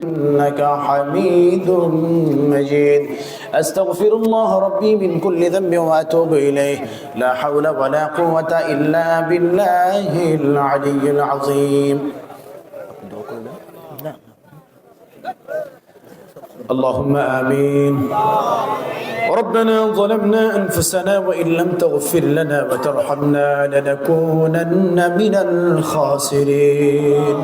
إنك حميد مجيد. أستغفر الله ربي من كل ذنب وأتوب إليه. لا حول ولا قوة إلا بالله العلي العظيم. اللهم آمين. ربنا ظلمنا أنفسنا وإن لم تغفر لنا وترحمنا لنكونن من الخاسرين.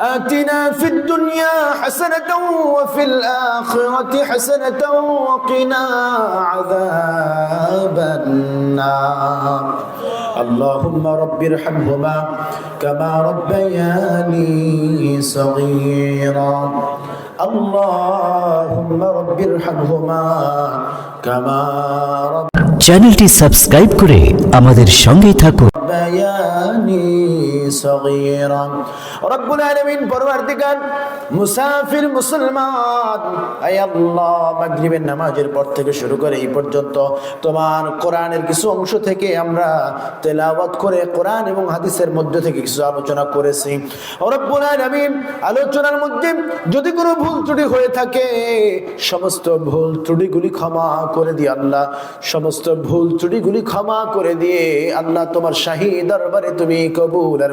آتنا في الدنيا حسنة وفي الآخرة حسنة وقنا عذاب النار اللهم رب ارحمهما كما ربياني صغيرا اللهم رب ارحمهما كما رب চ্যানেলটি সাবস্ক্রাইব করে আমাদের সঙ্গেই থাকুন ربياني صغيرا رب العالمين পরবর্তীকার মুসাফির মুসলমান আই আল্লাহ মাগরিবের নামাজের পর থেকে শুরু করে এই পর্যন্ত তোমার কোরআনের কিছু অংশ থেকে আমরা তেলাওয়াত করে কোরআন এবং হাদিসের মধ্যে থেকে কিছু আলোচনা করেছি রব্বুল আলামিন আলোচনার মধ্যে যদি কোনো ভুল ত্রুটি হয়ে থাকে সমস্ত ভুল ত্রুটিগুলি ক্ষমা করে দিয়ে আল্লাহ সমস্ত ভুল ত্রুটিগুলি ক্ষমা করে দিয়ে আল্লাহ তোমার শাহী দরবারে তুমি কবুল আর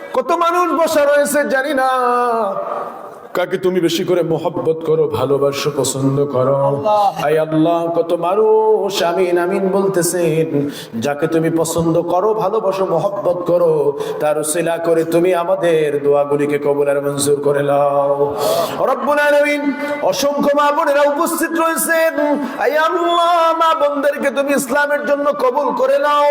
কত মানুষ বসা রয়েছে জানি না। কাকে তুমি বেশি করে মোহব্বত করো ভালোবাসো পছন্দ করো? আই আল্লাহ কত মানুষ আমিন আমিন বলতেছেন যাকে তুমি পছন্দ করো ভালোবাসো মোহব্বত করো তার উসিলা করে তুমি আমাদের দোয়াগুলিকে কবুল মঞ্জুর করে নাও। রব্বুল আলামিন অসংখ্য মা বোনেরা উপস্থিত রয়েছেন। আই আল্লাহ মা বোনদেরকে তুমি ইসলামের জন্য কবুল করে নাও।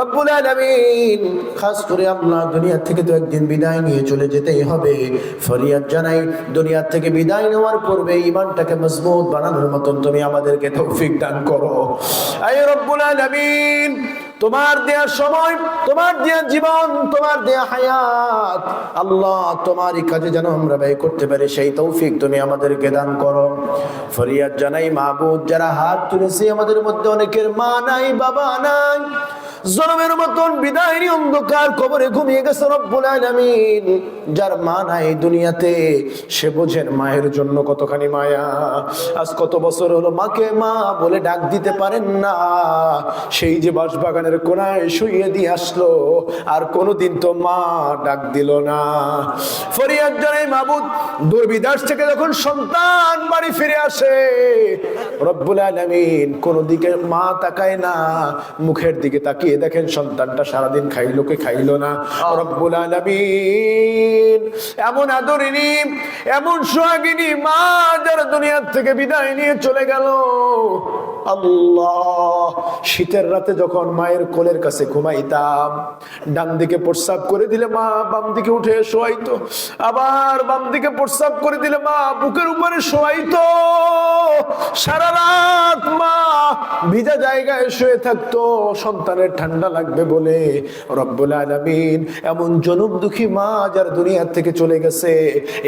রব্বুল আলামিন খাস করে আল্লাহ দুনিয়া থেকে তো একদিন বিদায় নিয়ে চলে যেতেই হবে। ফরিয়াদ জানাই দুনিয়া থেকে বিদায় নেওয়ার পূর্বে ইমানটাকে মজবুত বানানোর মতন তুমি আমাদেরকে তৌফিক দান করো। আলামিন, তোমার দেয়া সময়, তোমার দেয়া জীবন, তোমার দেয়া হায়াত, আল্লাহ তোমারই কাজে যেন আমরা ব্যয় করতে পারি, সেই তৌফিক তুমি আমাদেরকে দান করো। ফরিয়াদ জানাই মাহবুদ যারা হাত তুলেছে আমাদের মধ্যে অনেকের মা নাই, বাবা নাই জনমের মতন বিদায়নি অন্ধকার কবরে ঘুমিয়ে গেছে রব্বুল আলামিন। যার মা নাই দুনিয়াতে, সে বোঝেন মায়ের জন্য কতখানি মায়া। আজ কত বছর হলো মাকে মা বলে ডাক দিতে পারেন না। সেই যে বাঁশবাগানের কোনায় শুইয়ে দিয়ে আসলো, আর কোনোদিন তো মা ডাক দিল না। ফরিয়াদ জানাই মাবুদ, দুর্বিদাস থেকে যখন সন্তান বাড়ি ফিরে আসে, রব্বুল আলামিন কোন দিকে মা তাকায় না, মুখের দিকে তাকিয়ে দেখেন সন্তানটা সারাদিন খাইলো কে খাইলো না? এমন আদরিনী, এমন সোহাগিনী মা যারা দুনিয়ার থেকে বিদায় নিয়ে চলে গেল। আল্লাহ। শীতের রাতে যখন মায়ের কোলের কাছে ঘুমাইতাম ডান দিকে প্রস্রাব করে দিলে মা বাম দিকে উঠে শোয়াইতো। আবার বাম দিকে প্রস্রাব করে দিলে মা, বুকের উপরে শোয়াইতো। সারা রাত মা ভিজা জায়গায় শুয়ে থাকতো। সন্তানের ঠান্ডা লাগবে বলে রব্বুল আলামিন এমন জনম দুঃখী মা যার দুনিয়ার থেকে চলে গেছে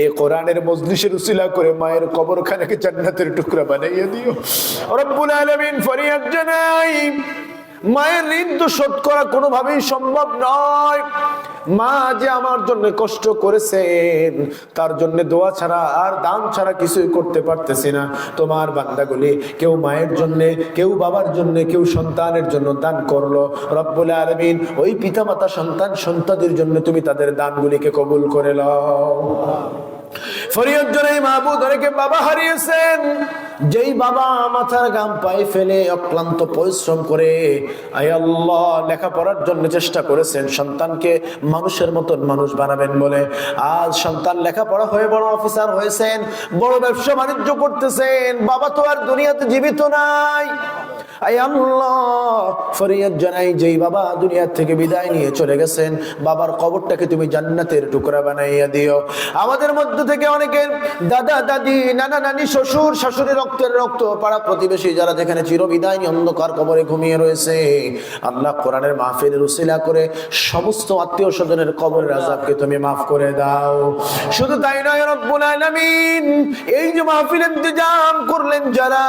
এই কোরআনের মজলিসের উসিলা করে মায়ের কবরখানাকে জান্নাতের টুকরা বানাইয়া দিও। রব্বুল মায়ের ঋণ তো শোধ করা কোনোভাবেই সম্ভব নয়। মা যে আমার জন্য কষ্ট করেছেন, তার জন্য দোয়া ছাড়া আর দান ছাড়া কিছুই করতে পারতেছি না। তোমার বান্দাগুলি কেউ মায়ের জন্য, কেউ বাবার জন্য, কেউ সন্তানের জন্য দান করল। রব্বুল আলমিন ওই পিতামাতা সন্তান সন্তানের জন্য তুমি তাদের দানগুলিকে কবুল করে লও ফরিয়াদ জনাই মাহবুদ অনেকে বাবা হারিয়েছেন। যেই বাবা মাথার গাম পায়ে ফেলে অক্লান্ত পরিশ্রম করে আল্লাহ, লেখাপড়ার জন্য চেষ্টা করেছেন, সন্তানকে মানুষের মতন মানুষ বানাবেন বলে। আজ সন্তান লেখাপড়া হয়ে বড় অফিসার হয়েছেন, বড় ব্যবসা বাণিজ্য করতেছেন, বাবা তো আর দুনিয়াতে জীবিত নাই। আই আল্লাহ। ফরিয়াদ জানাই, যেই বাবা দুনিয়ার থেকে বিদায় নিয়ে চলে গেছেন, বাবার কবরটাকে তুমি জান্নাতের টুকরা বানাইয়া দিও। আমাদের মধ্য থেকে অনেকের দাদা, দাদি, নানা, নানি, শ্বশুর শাশুড়ি রক্তের রক্ত পাড়া প্রতিবেশী যারা যেখানে চিরবিদায় নিয়ে অন্ধকার কবরে ঘুমিয়ে রয়েছে, আল্লাহ কোরআনের মাহফিলের উসিলা করে সমস্ত আত্মীয় স্বজনের কবরের আজাবকে তুমি মাফ করে দাও। শুধু তাই নয় রব্বুল এই যে মাহফিল ইন্তজাম করলেন যারা,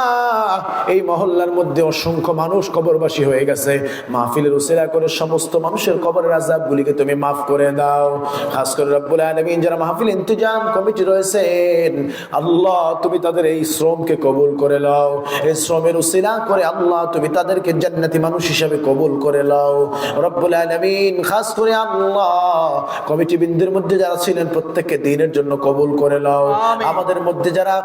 এই মহল্লার মধ্যে অসংখ্য মানুষ কবরবাসী হয়ে গেছে। মাহফিলের উসিলা করে সমস্ত মানুষের কবরের আজাবগুলিকে তুমি মাফ করে দাও। খাস করে রব্বুল আলামিন যারা মাহফিল ইন্তজাম কমিটি রয়েছেন আল্লাহ তুমি তাদের এই শ্রমকে কবুল করে লাও এই শ্রমের উসিলা করে আল্লাহ তুমি তাদেরকে জান্নাতি মানুষ হিসাবে কবুল করে নাও। রব্বুল আলামিন খাস করে আল্লাহ কমিটি বিন্দুর মধ্যে যারা ছিলেন প্রত্যেককে দিনের জন্য কবুল করে নাও। আমাদের মধ্যে যারা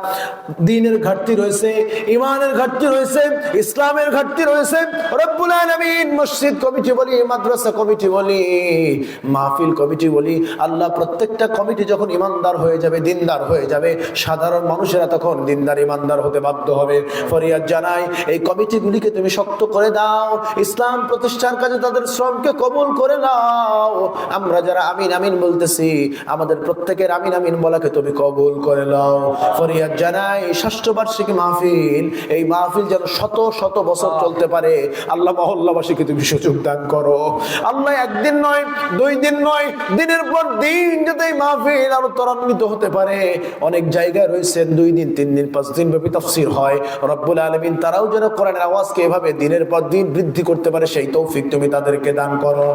দিনের ঘাটতি রয়েছে ইমানের ঘাটতি রয়েছে ইসলামের ঘাটতি রয়েছে। রব্বুল আলামিন মসজিদ কমিটি বলি, মাদ্রাসা কমিটি বলি, মাহফিল কমিটি বলি, আল্লাহ প্রত্যেকটা কমিটি যখন ইমানদার হয়ে যাবে, দিনদার হয়ে যাবে, সাধারণ মানুষেরা তখন দিনদার, ইমানদার হতে বাধ্য হবে। ফরিয়াদ জানাই, এই কমিটিগুলিকে তুমি শক্ত করে দাও, ইসলাম প্রতিষ্ঠার কাজে তাদের শ্রমকে কবুল করে নাও। আমরা যারা আমিন আমিন বলতেছি, আমাদের প্রত্যেকের আমিন আমিন বলাকে তুমি কবুল করে নাও। ফরিয়াদ জানাই, ষষ্ঠ বার্ষিকী মাহফিল, এই মাহফিল যেন শত শত বছর চলতে পারে। আল্লাহ মহল্লাবাসীকে তুমি সুযোগ দান করো। আল্লাহ একদিন নয়, দুই দিন নয়, দিনের পর দিন যাতে মাহফিল আরও ত্বরান্বিত হতে পারে। অনেক জায়গায় রয়েছেন, দুই দিন, তিন দিন, পাঁচ দিন ব্যাপী তফসির হয়। রব্বুল আলমিন তারাও যেন কোরআনের আওয়াজকে এভাবে দিনের পর দিন বৃদ্ধি করতে পারে, সেই তৌফিক তুমি তাদেরকে দান করো।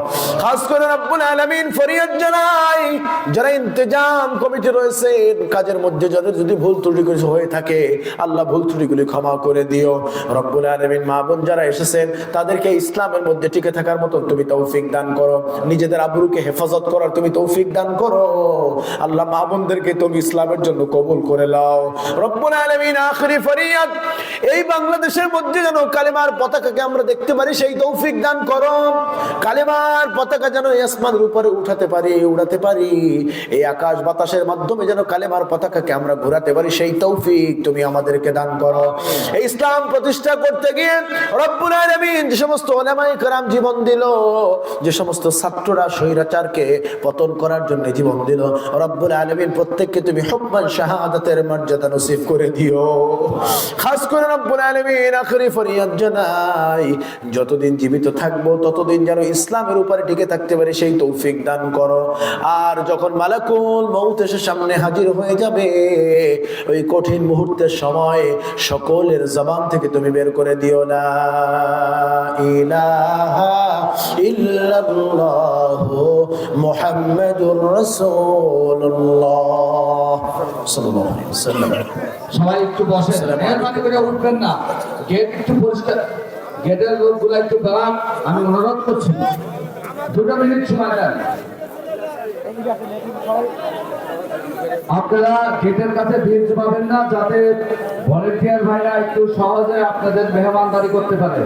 খাস করে রব্বুল আলমিন ফরিয়াদ জানাই, যারা ইন্তজাম কমিটি রয়েছে কাজের মধ্যে যাদের যদি ভুল ত্রুটি হয়ে থাকে, আল্লাহ ভুল ত্রুটিগুলি ক্ষমা করে দিও। রব্বুল আলমিন মা বোন যারা এসেছেন, তাদেরকে ইসলামের মধ্যে টিকে থাকার মতো তুমি তৌফিক দান করো। নিজেদের আবরুকে হেফাজত করার তুমি তৌফিক দান করো। আল্লাহ মা বোনদেরকে তুমি ইসলামের জন্য কবুল করে লাও এই বাংলাদেশের মধ্যে যেন কালেমার পতাকাকে আমরা দেখতে পারি, সেই তৌফিক দান করো। কালেমার পতাকা যেন আসমানের উপরে উঠাতে পারি, উড়াতে পারি। এই আকাশ বাতাসের মাধ্যমে যেন কালেমার পতাকাকে আমরা ঘোরাতে পারি, সেই তৌফিক তুমি আমাদেরকে দান করো। এই ইসলাম প্রতিষ্ঠা করতে গিয়ে রব্বুল আলামিন যে সমস্ত ওলামাই کرام জীবন দিল যে সমস্ত ছাত্ররা স্বৈরাচারকে পতন করার জন্য জীবন দিল রব্বুল আলামিন প্রত্যেককে তুমি হুকমান শাহাদাতের মর্যাদা নসিব করে দিও খাস করে রব্বুল আলামিন আখরি ফরিয়াদ জানাই যতদিন জীবিত থাকবো ততদিন যেন ইসলামের উপরে টিকে থাকতে পারি সেই তৌফিক দান করো আর যখন মালাকুল মৌত এসে সামনে হাজির হয়ে যাবে ওই কঠিন মুহূর্তের সময় সকলের জবান থেকে তুমি বের করে দিও না ইলাহা ইল্লাল্লাহ মুহাম্মাদুর রাসূলুল্লাহ। সাল্লাল্লাহু আলাইহি ওয়াসাল্লাম। সবাই একটু বসেন। মেহরবানি করে উঠবেন না। গেট একটু পরিষ্কার। গেটের লোকগুলো একটু দাঁড়ান। আমি অনুরোধ করছি। দুটো মিনিট সময় দেন আপনারা গেটের কাছে ভিড় জমাবেন না যাতে ভলেন্টিয়ার ভাইরা একটু সহজে আপনাদের মেহমানদারি করতে পারে।